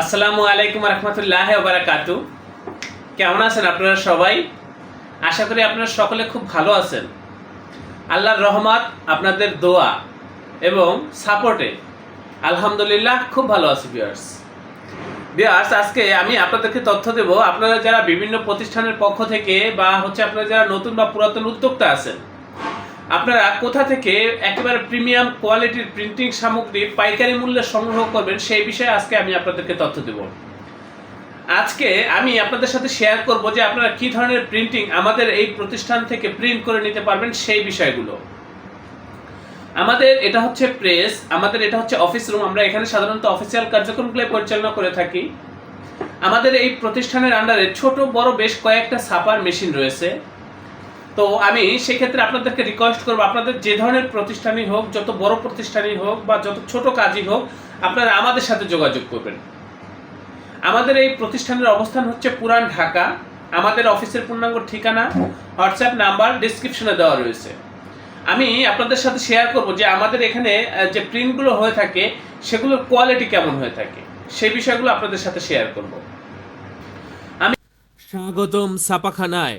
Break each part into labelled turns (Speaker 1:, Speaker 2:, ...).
Speaker 1: আসসালামু আলাইকুম রহমতুল্লাহ বারাকাতু। কেমন আছেন আপনারা সবাই? আশা করি আপনারা সকলে খুব ভালো আছেন। আল্লাহর রহমত, আপনাদের দোয়া এবং সাপোর্টে। আলহামদুলিল্লাহ, খুব ভালো আছি বিয়ার্স বিয়ার্স আজকে আমি আপনাদেরকে তথ্য দেব। আপনারা যারা বিভিন্ন প্রতিষ্ঠানের পক্ষ থেকে বা হচ্ছে আপনারা যারা নতুন বা পুরাতন উদ্যোক্তা আছেন আপনারা কোথা থেকে একেবারে প্রিমিয়াম কোয়ালিটির প্রিন্টিং সামগ্রী পাইকারি মূল্যে সংগ্রহ করবেন সেই বিষয়ে আজকে আমি আপনাদেরকে তথ্য দেব। আজকে আমি আপনাদের সাথে শেয়ার করব যে আপনারা কি ধরনের প্রিন্টিং আমাদের এই প্রতিষ্ঠান থেকে প্রিন্ট করে নিতে পারবেন সেই বিষয়গুলো। আমাদের এটা হচ্ছে প্রেস আমাদের এটা হচ্ছে অফিস রুম আমরা এখানে সাধারণত অফিসিয়াল কার্যক্রমগুলো পরিচালনা করে থাকি। আমাদের এই প্রতিষ্ঠানের আন্ডারে ছোট, বড় বেশ কয়েকটা ছাপার মেশিন রয়েছে। তো আমি সেক্ষেত্রে আপনাদেরকে রিকোয়েস্ট করব, আপনাদের যে ধরনের প্রতিষ্ঠানই হোক, যত বড় প্রতিষ্ঠানই হোক বা যত ছোট কাজই হোক, আপনারা আমাদের সাথে যোগাযোগ করবেন। আমাদের এই প্রতিষ্ঠানের অবস্থান হচ্ছে পুরান ঢাকা। আমাদের অফিসের পূর্ণাঙ্গ ঠিকানা হোয়াটসঅ্যাপ নাম্বার ডিসক্রিপশনে দেওয়া রয়েছে। আমি আপনাদের সাথে শেয়ার করব যে আমাদের এখানে যে প্রিন্টগুলো হয়ে থাকে, সেগুলোর কোয়ালিটি কেমন হয়ে থাকে, সেই বিষয়গুলো আপনাদের সাথে শেয়ার করব।
Speaker 2: আমি স্বাগতম ছাপাখানায়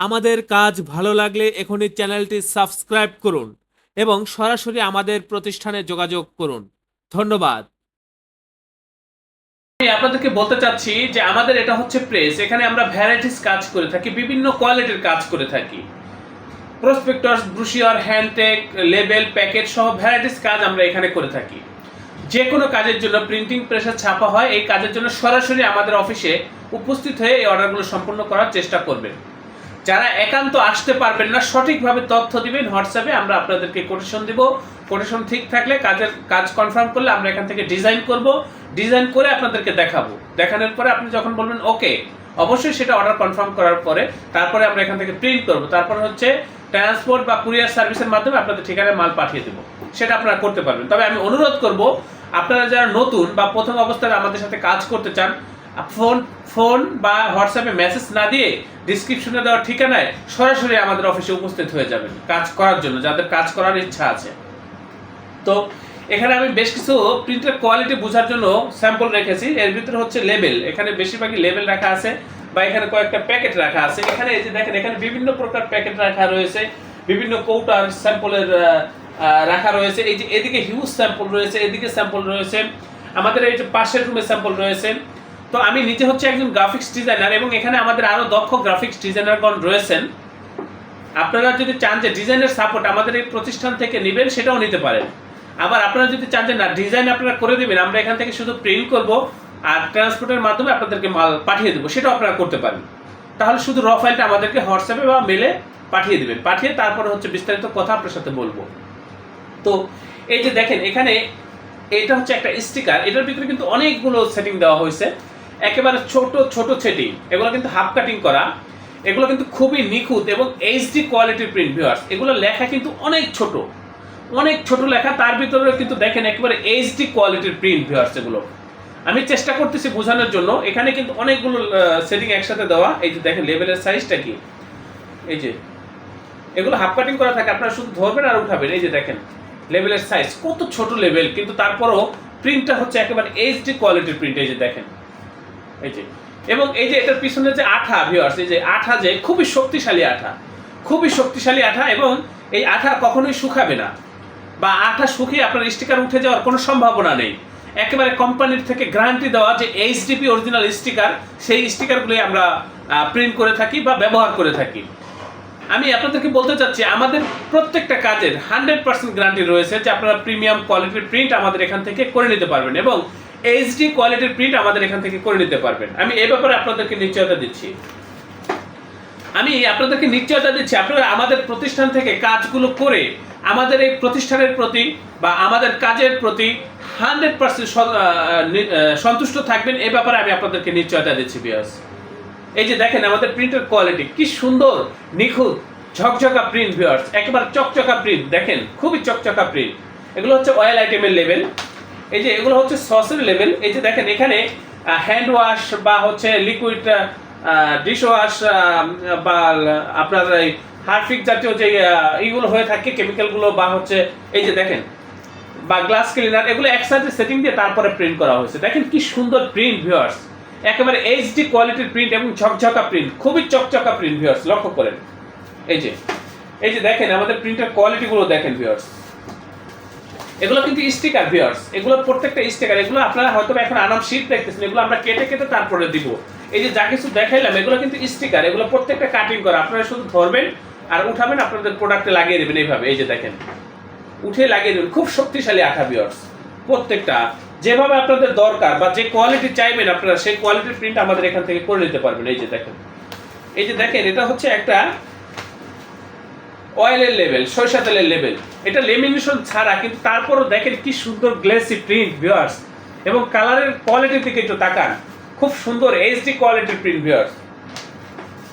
Speaker 2: আমাদের কাজ ভালো লাগলে এখনই চ্যানেলটি সাবস্ক্রাইব করুন এবং সরাসরি আমাদের প্রতিষ্ঠানে যোগাযোগ করুন। ধন্যবাদ।
Speaker 1: আপনাদেরকে বলতে চাচ্ছি যে আমাদের এটা হচ্ছে প্রেস, এখানে আমরা ভ্যারাইটিস কাজ করে থাকি, বিভিন্ন কোয়ালিটির কাজ করে থাকি। Prospectus brochure hand tag label packet সহ ভ্যারাইটিস কাজ আমরা এখানে করে থাকি। যে কোনো কাজের জন্য প্রিন্টিং প্রেসার ছাপা হয়, এই কাজের জন্য সরাসরি আমাদের অফিসে উপস্থিত হয়ে এই অর্ডারগুলো সম্পূর্ণ করার চেষ্টা করবেন। যারা একান্ত আসতে পারবেন না, সঠিকভাবে তথ্য দিবেন হোয়াটসঅ্যাপে আমরা আপনাদেরকে কোটেশন দিব। কোটেশন ঠিক থাকলে কাজের, কাজ কনফার্ম করলে আমরা এখান থেকে ডিজাইন করব। ডিজাইন করে আপনাদেরকে দেখাবো। দেখানোর পরে আপনি যখন বলবেন, ওকে, অবশ্যই সেটা অর্ডার কনফার্ম করার পরে তারপরে আমরা এখান থেকে প্রিন্ট করব। তারপরে হচ্ছে ট্রান্সপোর্ট বা কুরিয়ার সার্ভিসের মাধ্যমে আপনাদের ঠিকানায় মাল পাঠিয়ে দেবো। সেটা আপনারা করতে পারবেন। তবে আমি অনুরোধ করব, আপনারা যারা নতুন বা প্রথম অবস্থায় আমাদের সাথে কাজ করতে চান ফোন ফোন বা হোয়াটসঅ্যাপে মেসেজ না দিয়ে ডিসক্রিপশনে দেওয়া ঠিকানায় সরাসরি আমাদের অফিসে উপস্থিত হয়ে যাবেন কাজ করার জন্য, যাদের কাজ করার ইচ্ছা আছে। তো এখানে আমি বেশ কিছু প্রিন্টের কোয়ালিটি বোঝার জন্য স্যাম্পল রেখেছি। এর ভিতরে হচ্ছে লেবেল এখানে বেশিরভাগই লেবেল রাখা আছে বা এখানে কয়েকটা প্যাকেট রাখা আছে। এখানে এই যে দেখেন, এখানে বিভিন্ন প্রকার প্যাকেট রাখা রয়েছে। বিভিন্ন কৌটার স্যাম্পলের রাখা রয়েছে। এই যে এদিকে হিউজ স্যাম্পল রয়েছে, এদিকে স্যাম্পল রয়েছে। আমাদের এই যে পাশের রুমে স্যাম্পল রয়েছে। তো আমি নিজে হচ্ছে একজন গ্রাফিক্স ডিজাইনার এবং এখানে আমাদের আরও দক্ষ গ্রাফিক্স ডিজাইনারগণ রয়েছেন। আপনারা যদি চান যে ডিজাইনের সাপোর্ট আমাদের এই প্রতিষ্ঠান থেকে নেবেন, সেটাও নিতে পারেন। আবার আপনারা যদি চান যে না ডিজাইন আপনারা করে দেবেন, আমরা এখান থেকে শুধু প্রিন্ট করব আর ট্রান্সপোর্টের মাধ্যমে আপনাদেরকে মাল পাঠিয়ে দেবো, সেটাও আপনারা করতে পারেন। তাহলে শুধু র ফাইলটা আমাদেরকে হোয়াটসঅ্যাপে বা মেলে পাঠিয়ে দেবেন। পাঠিয়ে তারপরে হচ্ছে বিস্তারিত কথা আপনার সাথে বলব। তো এই যে দেখেন, এখানে এটা হচ্ছে একটা স্টিকার এটার ভিতরে কিন্তু অনেকগুলো সেটিং দেওয়া হয়েছে। একেবারে ছোট ছোট সেটিং। এগুলো কিন্তু হাফ কাটিং করা। এগুলো কিন্তু খুবই নিখুঁত এবং এইচডি কোয়ালিটির প্রিন্ট ভিউয়ার্স এগুলো লেখা কিন্তু অনেক ছোট। অনেক ছোট লেখা, তার ভিতরে কিন্তু দেখেন একেবারে এইচডি কোয়ালিটির প্রিন্ট ভিউয়ার্স এগুলো। আমি চেষ্টা করতেছি বোঝানোর জন্য। এখানে কিন্তু অনেকগুলো সেটিং একসাথে দেওয়া। এই যে দেখেন লেভেলের সাইজটা কি? এই যে। এগুলো হাফ কাটিং করা থাকে। আপনারা শুধু ধরবেন আর উঠাবেন। এই যে দেখেন লেভেলের সাইজ কত ছোট লেভেল কিন্তু তারপরও প্রিন্টটা হচ্ছে একেবারে এইচডি কোয়ালিটির প্রিন্ট এই যে দেখেন। এই যে, এবং এই যে এটার পিছনে যে আঠা ভিউয়ার্স এই যে আঠা যে খুবই শক্তিশালী আঠা, খুবই শক্তিশালী আঠা এবং এই আঠা কখনোই শুকাবে না বা আঠা শুকিয়ে আপনার স্টিকার উঠে যাওয়ার কোনো সম্ভাবনা নেই। একেবারে কোম্পানির থেকে গ্যারান্টি দেওয়া যে এইচডিপি অরিজিনাল স্টিকার সেই স্টিকারগুলোই আমরা প্রিন্ট করে থাকি বা ব্যবহার করে থাকি। আমি আপনাদেরকে বলতে চাচ্ছি, আমাদের প্রত্যেকটা কাজের হান্ড্রেড পার্সেন্ট গ্যারান্টি রয়েছে যে আপনারা প্রিমিয়াম কোয়ালিটির প্রিন্ট আমাদের এখান থেকে করে নিতে পারবেন এবং এইচডি কোয়ালিটির প্রিন্ট আমাদের এখান থেকে করে নিতে পারবেন। আমি এই ব্যাপারে আপনাদেরকে নিশ্চয়তা দিচ্ছি। আমি আপনাদেরকে নিশ্চয়তা দিচ্ছি, আপনারা আমাদের প্রতিষ্ঠান থেকে কাজগুলো করে আমাদের এই প্রতিষ্ঠানের প্রতি বা আমাদের কাজের প্রতি হান্ড্রেড পার্সেন্ট সন্তুষ্ট থাকবেন, এ ব্যাপারে আমি আপনাদেরকে নিশ্চয়তা দিচ্ছি বিয়াস এই যে দেখেন, আমাদের প্রিন্টের কোয়ালিটি কি সুন্দর, নিখুঁত, ঝকঝকা প্রিন্ট ভিউয়ার্স একেবারে চকচকা প্রিন্ট দেখেন, খুবই চকচকা প্রিন্ট এগুলো হচ্ছে অয়েল আইটেমের লেভেল এই যে এগুলো হচ্ছে সসের লেভেল এই যে দেখেন, এখানে হ্যান্ড ওয়াশ বা হচ্ছে লিকুইড ডিশ ওয়াশ বা আপনার এই হারফিক জাতীয় যে এইগুলো হয়ে থাকে কেমিক্যালগুলো বা হচ্ছে, এই যে দেখেন, বা গ্লাস ক্লিনার এগুলো একসাথে সেটিং দিয়ে তারপরে প্রিন্ট করা হয়েছে। দেখেন কি সুন্দর প্রিন্ট ভিউয়ার্স একেবারে এইচডি কোয়ালিটির প্রিন্ট এবং ঝকঝকা প্রিন্ট খুবই চকচকা প্রিন্ট ভিউয়ার্স লক্ষ্য করেন। এই যে এই যে দেখেন, আমাদের প্রিন্টের কোয়ালিটিগুলো দেখেন ভিউয়ার্স এগুলো কিন্তু স্টিকার ভিউয়ার্স এগুলো প্রত্যেকটা স্টিকার এগুলো আপনারা হয়তো এখন আনাম শীট দেখতেছেন, এগুলো আমরা কেটে কেটে তারপরে দিব। এই যে যা কিছু দেখাইলাম, এগুলো কিন্তু স্টিকার এগুলো প্রত্যেকটা কাটিং করা আপনারা শুধু ধরবেন আর উঠাবেন, আপনাদের প্রোডাক্টে লাগিয়ে দেবেন এইভাবে। এই যে দেখেন, উঠে লাগিয়ে দেবেন, খুব শক্তিশালী আঠা ভিউয়ার্স প্রত্যেকটা। যেভাবে আপনাদের দরকার বা যে কোয়ালিটি চাইবেন আপনারা, সেই কোয়ালিটির প্রিন্ট আমাদের এখান থেকে করে নিতে পারবেন। এই যে দেখেন, এই যে দেখেন, এটা হচ্ছে একটা অয়েলের লেভেল সরিষা তেলের লেভেল এটা লেমিনেশন ছাড়া কিন্তু তারপরও দেখেন কি সুন্দর গ্লেসি প্রিন্ট ভিউয়ার্স এবং কালারের কোয়ালিটির দিকে একটু তাকান। খুব সুন্দর এইচডি কোয়ালিটির প্রিন্ট ভিউয়ার্স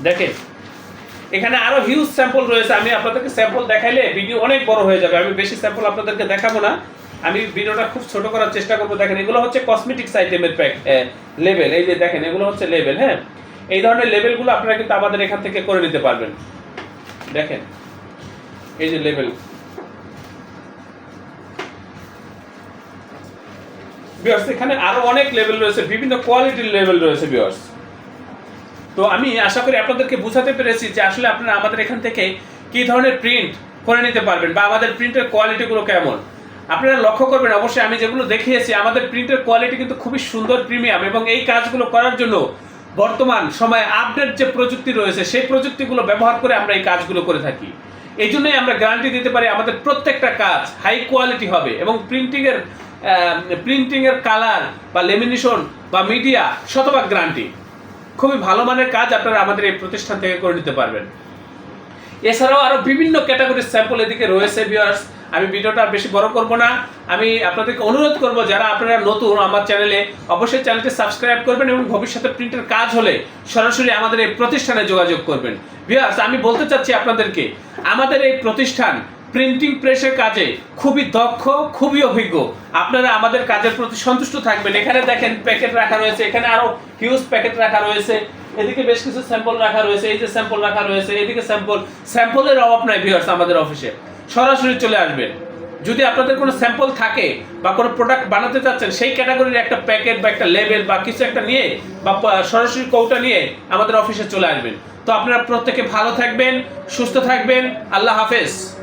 Speaker 1: দেখেন, এখানে আরও হিউজ স্যাম্পল রয়েছে। আমি আপনাদেরকে স্যাম্পল দেখাইলে ভিডিও অনেক বড় হয়ে যাবে। আমি বেশি স্যাম্পল আপনাদেরকে দেখাবো না। আমি ভিডিওটা খুব ছোট করার চেষ্টা করব। দেখেন, এগুলো হচ্ছে কসমেটিক্স আইটেমের প্যাক লেভেল এই যে দেখেন, এগুলো হচ্ছে লেভেল হ্যাঁ? এই ধরনের লেভেলগুলো আপনারা কিন্তু আমাদের এখান থেকে করে নিতে পারবেন। দেখেন এই যে লেভেল বিয়ার্স এখানে আরও অনেক লেভেল রয়েছে, বিভিন্ন কোয়ালিটির লেভেল রয়েছে বিয়ার্স তো আমি আশা করি আপনাদেরকে বোঝাতে পেরেছি যে আসলে আপনারা আমাদের এখান থেকে কি ধরনের প্রিন্ট করে নিতে পারবেন বা আমাদের প্রিন্টের কোয়ালিটিগুলো কেমন। আপনারা লক্ষ্য করবেন, অবশ্যই আমি যেগুলো দেখিয়েছি, আমাদের প্রিন্টের কোয়ালিটি কিন্তু খুবই সুন্দর প্রিমিয়াম এবং এই কাজগুলো করার জন্য বর্তমান সময়ে আপডেট যে প্রযুক্তি রয়েছে, সেই প্রযুক্তিগুলো ব্যবহার করে আমরা এই কাজগুলো করে থাকি। এই জন্যই আমরা গ্যারান্টি দিতে পারি আমাদের প্রত্যেকটা কাজ হাই কোয়ালিটি হবে এবং প্রিন্টিংয়ের প্রিন্টিংয়ের কালার বা লেমিনেশন বা মিডিয়া শতভাগ গ্যারান্টি খুবই ভালো মানের কাজ আপনারা আমাদের এই প্রতিষ্ঠান থেকে করে নিতে পারবেন। এছাড়াও আরও বিভিন্ন ক্যাটাগরির স্যাম্পল এদিকে রয়েছে ভিউয়ার্স আমি ভিডিওটা বেশি বড় করব না। আমি আপনাদেরকে অনুরোধ করব, যারা আপনারা নতুন আমার চ্যানেলে, অবশ্যই চ্যানেলটি সাবস্ক্রাইব করবেন এবং ভবিষ্যতে প্রিন্টের কাজ হলে সরাসরি আমাদের এই প্রতিষ্ঠানে যোগাযোগ করবেন। ভিউয়ার্স আমি বলতে চাচ্ছি আপনাদেরকে, আমাদের এই প্রতিষ্ঠান প্রিন্টিং প্রেসের কাজে খুবই দক্ষ, খুবই অভিজ্ঞ। আপনারা আমাদের কাজের প্রতি সন্তুষ্ট থাকবেন। এখানে দেখেন প্যাকেট রাখা রয়েছে, এখানে আরও হিউজ প্যাকেট রাখা রয়েছে। এদিকে বেশ কিছু স্যাম্পল রাখা রয়েছে, এই যে স্যাম্পল রাখা রয়েছে, এদিকে স্যাম্পল স্যাম্পলের অভাব নাই ভিউয়ার্স আমাদের অফিসে সরাসরি চলে আসবেন। যদি আপনাদের কোনো স্যাম্পল থাকে বা কোনো প্রোডাক্ট বানাতে চাচ্ছেন, সেই ক্যাটাগরির একটা প্যাকেট বা একটা লেবেল বা কিছু একটা নিয়ে বা সরাসরি কৌটা নিয়ে আমাদের অফিসে চলে আসবেন। তো আপনারা প্রত্যেকে ভালো থাকবেন, সুস্থ থাকবেন। আল্লাহ হাফেজ।